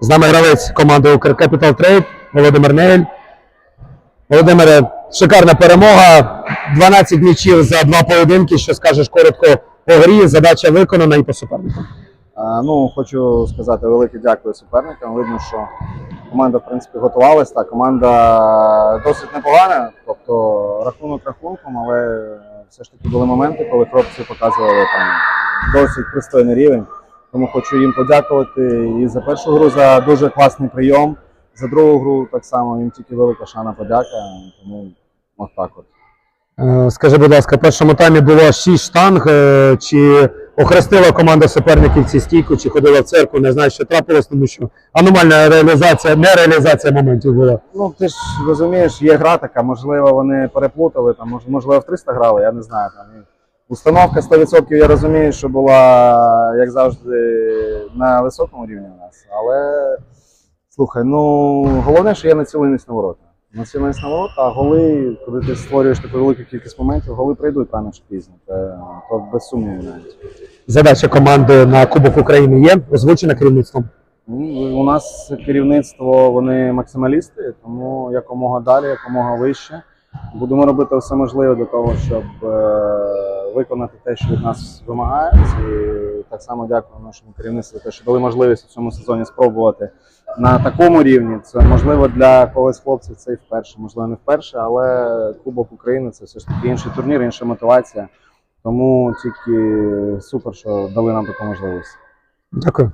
З нами гравець команди Укркапітал Трейд Володимир Невель. Володимире, шикарна перемога. 12 м'ячів за два поєдинки. Що скажеш коротко по грі? Задача виконана і по супернику. А, Ну, хочу сказати велике дякую суперникам. Видно, що команда, в принципі, готувалась. Так, команда досить непогана, тобто рахунок рахунком, але все ж таки були моменти, коли хлопці показували там досить пристойний рівень. Тому хочу їм подякувати і за першу гру за дуже класний прийом. За другу гру так само їм тільки велика шана подяка. Тому от так от. Е, Скажи, будь ласка, в першому таймі було 6 штанг. Е, Чи охрестила команда суперників ці стійку, чи ходила в церкву? Не знаю, що трапилось, тому що аномальна реалізація, не реалізація моментів була. Ну, ти ж розумієш, є гра така, можливо, вони переплутали, там, мож- можливо, в 300 грали, я не знаю. Там. Установка 100% я розумію, що була, як завжди, на високому рівні у нас. Але слухай, ну головне, що є націленість на ворота. Націленість на ворота, а голи, коли ти створюєш таку велику кількість моментів, голи прийдуть рано чи пізно. Це, то без сумнівів навіть. Задача команди на Кубок України є, озвучена керівництвом. Ну, У нас керівництво вони максималісти, тому якомога далі, якомога вище. Будемо робити все можливе для того, щоб е, виконати те, що від нас вимагають. І так само дякую нашому керівництву, те, що дали можливість у цьому сезоні спробувати на такому рівні. Це можливо для когось хлопців це і вперше, можливо, не вперше, але Кубок України це все ж таки інший турнір, інша мотивація. Тому тільки супер, що дали нам таку можливість. Дякую.